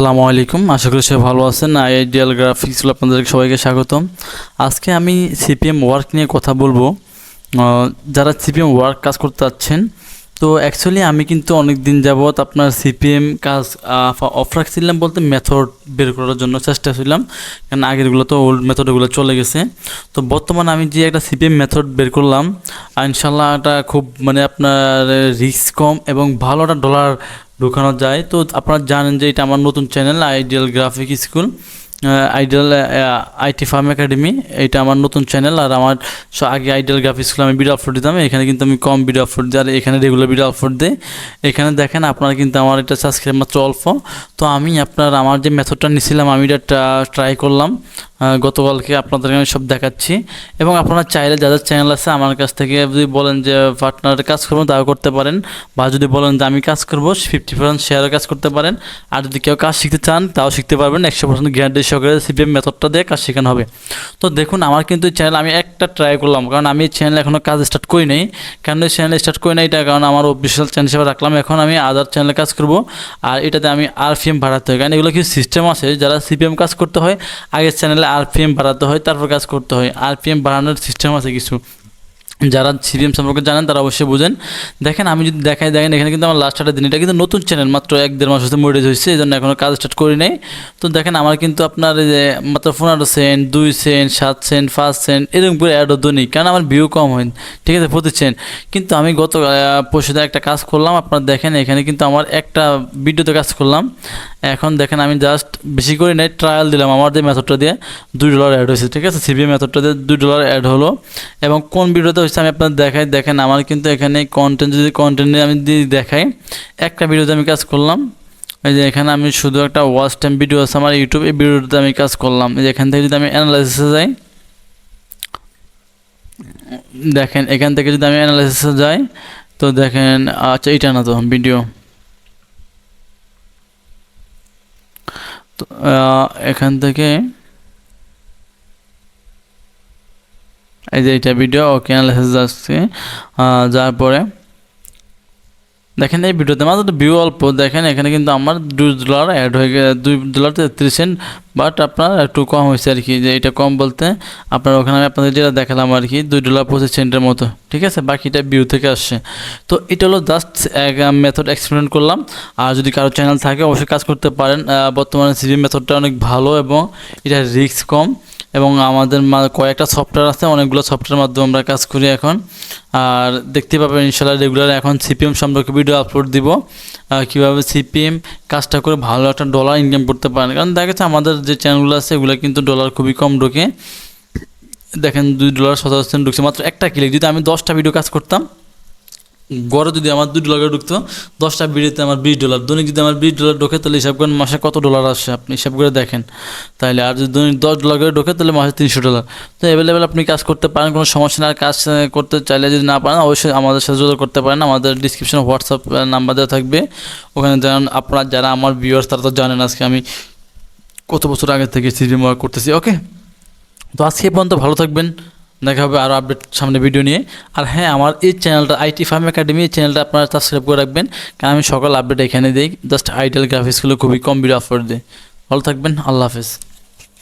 আসসালামু আলাইকুম। আশা করি সবাই ভালো আছেন। আইডিয়াল গ্রাফিক্স আপনাদের সবাইকে স্বাগতম। আজকে আমি সিপিএম ওয়ার্ক নিয়ে কথা বলব। যারা সিপিএম ওয়ার্ক কাজ করতে চাচ্ছেন, তো অ্যাকচুয়ালি আমি কিন্তু অনেক দিন যাবৎ আপনার সিপিএম কাজ অফ রাখছিলাম বলতে মেথড বের করার জন্য চেষ্টা ছিলাম কারণ আগেরগুলো তো ওল্ড মেথডগুলো চলে গেছে। তো বর্তমানে আমি যে একটা সিপিএম মেথড বের করলাম ইনশাল্লাহ এটা খুব মানে আপনার রিস্ক কম এবং ভালো একটা ডলার ঢুকানো যায়। তো আপনারা জানেন যে এটা আমার নতুন channel ideal graphic school ideal IT firm academy এটা আমার নতুন চ্যানেল আর আমার আগে আইডিয়াল গ্রাফিক স্কুল আমি ভিডিও আপলোড দিতাম। এখানে কিন্তু আমি কম ভিডিও আপলোড দিই আর এখানে রেগুলার ভিডিও আপলোড দিই। এখানে দেখেন আপনারা কিন্তু আমার এটা সাবস্ক্রাইব মাত্র অল্প। তো আমি আপনার, আমার যে মেথডটা নিয়েছিলাম আমি এটা ট্রাই করলাম। গতকালকে আপনাদেরকে আমি সব দেখাচ্ছি। এবং আপনারা চাইলে যাদের চ্যানেল আছে, আমার কাছ থেকে যদি বলেন যে পার্টনার কাজ করব তাও করতে পারেন। বা যদি বলেন যে আমি কাজ করব ফিফটি পার্সেন্ট শেয়ারের কাজ করতে পারেন। আর যদি কেউ কাজ শিখতে চান, তাও শিখতে পারবেন। একশো পার্সেন্ট গ্যারান্টি সহকারে সিপিএম মেথডটা দিয়ে কাজ শেখানো হবে। তো দেখুন, আমার কিন্তু চ্যানেল আমি একটা ট্রাই করলাম। কারণ আমি চ্যানেল এখনও কাজ স্টার্ট করি নাই। কেন চ্যানেল স্টার্ট করি নাই? এটা কারণ আমার অফিসিয়াল চ্যানেল হিসেবে রাখলাম। এখন আমি আদার চ্যানেলে কাজ করব। আর এটাতে আমি আরপিএম বাড়াতে হয়। কারণ এগুলো কিছু সিস্টেম আছে? যারা সিপিএম কাজ করতে হয়, আগের চ্যানেলে আরপিএম বাড়াতে হয় তারপর কাজ করতে হয়। আরপিএম বাড়ানোর সিস্টেম আছে কিছু। যারা সিপিএম সম্পর্কে জানেন তারা অবশ্যই বুঝেন। দেখেন, আমি যদি দেখাই, দেখেন, এখানে কিন্তু আমার লাস্ট একটা দিন এটা কিন্তু নতুন চ্যানেল মাত্র এক দেড় মাস হতে মরিজ হয়েছে এই জন্য এখনও কাজ স্টার্ট করি নাই। তো দেখেন, আমার কিন্তু আপনার যে, মাত্র পনেরো সেন্ট দুই সেন্ট সাত সেন্ট পাঁচ সেন্ট এরকম করে অ্যাড হতো নেই, কারণ আমার ভিউ কম হয়। ঠিক আছে, প্রতি সেন্ট কিন্তু আমি গত পরশুদিন একটা কাজ করলাম, আপনারা দেখেন, এখানে কিন্তু আমার একটা ভিডিওতে কাজ করলাম। এখন দেখেন, আমি জাস্ট বেশি করে নেই ট্রায়াল দিলাম আমার যে মেথডটা দিয়ে, দুই ডলার অ্যাড হয়েছে, ঠিক আছে? সিবিএম মেথডটা দিয়ে দুই ডলার অ্যাড হলো। এবং কোন ভিডিওতে হচ্ছে আমি আপনাদের দেখাই, দেখেন, আমার কিন্তু এখানে কন্টেন্ট যদি কন্টেন্টে আমি দিয়ে দেখাই, একটা ভিডিওতে আমি কাজ করলাম। এই যে এখানে আমি শুধু একটা ওয়াচ টাইম ভিডিও আছে আমার ইউটিউব এই ভিডিওতে আমি কাজ করলাম। এই যে এখান থেকে যদি আমি অ্যানালাইসিসে যাই, দেখেন, এখান থেকে যদি আমি অ্যানালাইসিসে যাই, তো দেখেন আচ্ছা এটা না তো ভিডিও তো এখান থেকে যে এটা ভিডিও ওকে যাচ্ছে। আহ, যাওয়ার পরে দেখেন এই ভিডিওতে মাত্র ভিউ অল্প। দেখেন এখানে কিন্তু আমার দুই ডলার অ্যাড হয়ে গেছে দুই ডলার তেত্রিশ সেন্ট বাট আপনার একটু কম হয়েছে আর কি। যে এটা কম বলতে আপনার ওখানে আমি আপনাদের যেটা দেখালাম আর কি দুই ডলার পঁচিশ সেন্টের মতো। ঠিক আছে? বাকিটা ভিউ থেকে আসছে। তো এটা হলো জাস্ট এক মেথড এক্সপেরিমেন্ট করলাম। আর যদি কারও চ্যানেল থাকে অবশ্যই কাজ করতে পারেন। বর্তমানে সিভি মেথডটা অনেক ভালো এবং এটা রিস্ক কম। এবং আমাদের কয়েকটা সফটওয়্যার আছে, অনেকগুলো সফটওয়্যারের মাধ্যমে আমরা কাজ করি এখন। আর দেখতে পাবেন ইনশাল্লাহ রেগুলার এখন সিপিএম সম্পর্কে ভিডিও আপলোড দিব। কীভাবে সিপিএম কাজটা করে ভালো একটা ডলার ইনকাম করতে পারেন। কারণ দেখা যাচ্ছে আমাদের যে চ্যানেলগুলো আছে, এগুলো কিন্তু ডলার খুবই কম ঢোকে। দেখেন দুই ডলার সতেরো সেন্ট ঢুকছে। মাত্র একটা ক্লিক যদি আমি দশটা ভিডিও কাজ করতাম গড়ে যদি আমার দুই ডলার ঢুকতো, দশটা ভিডিওতে আমার বিশ ডলার দৈনিক যদি আমার বিশ ডলার ঢোকে, তাহলে হিসাব করেন মাসে কত ডলার আসে? আপনি হিসাব করে দেখেন। তাহলে আর যদি দৈনিক দশ ডলার করে ঢোকে, তাহলে মাসে তিনশো ডলার তো অ্যাভেলেবেল আপনি কাজ করতে পারেন, কোনো সমস্যা না কাজ করতে চাইলে যদি না পারেন, অবশ্যই আমাদের সাথে যোগাযোগ করতে পারেন। আমাদের ডিসক্রিপশনে হোয়াটসঅ্যাপ নাম্বার দেওয়া থাকবে। ওখানে যেমন আপনারা যারা আমার ভিউয়ার্স তারা তো জানেন আজকে আমি কত বছর আগে থেকে সিজিএম করতেছি। ওকে তো আজকে পর্যন্ত ভালো থাকবেন। দেখা হবে আরও আপডেট সামনে ভিডিও নিয়ে। আর হ্যাঁ আমার এই চ্যানেলটা আইটি ফার্ম একাডেমি এই চ্যানেলটা আপনারা সাবস্ক্রাইব করে রাখবেন। কারণ আমি সকাল আপডেট এখানে দিই। জাস্ট আইডিয়াল গ্রাফিক্সগুলো খুবই কম ভিডিও আপলোড দিই। ভালো থাকবেন, আল্লাহ হাফেজ।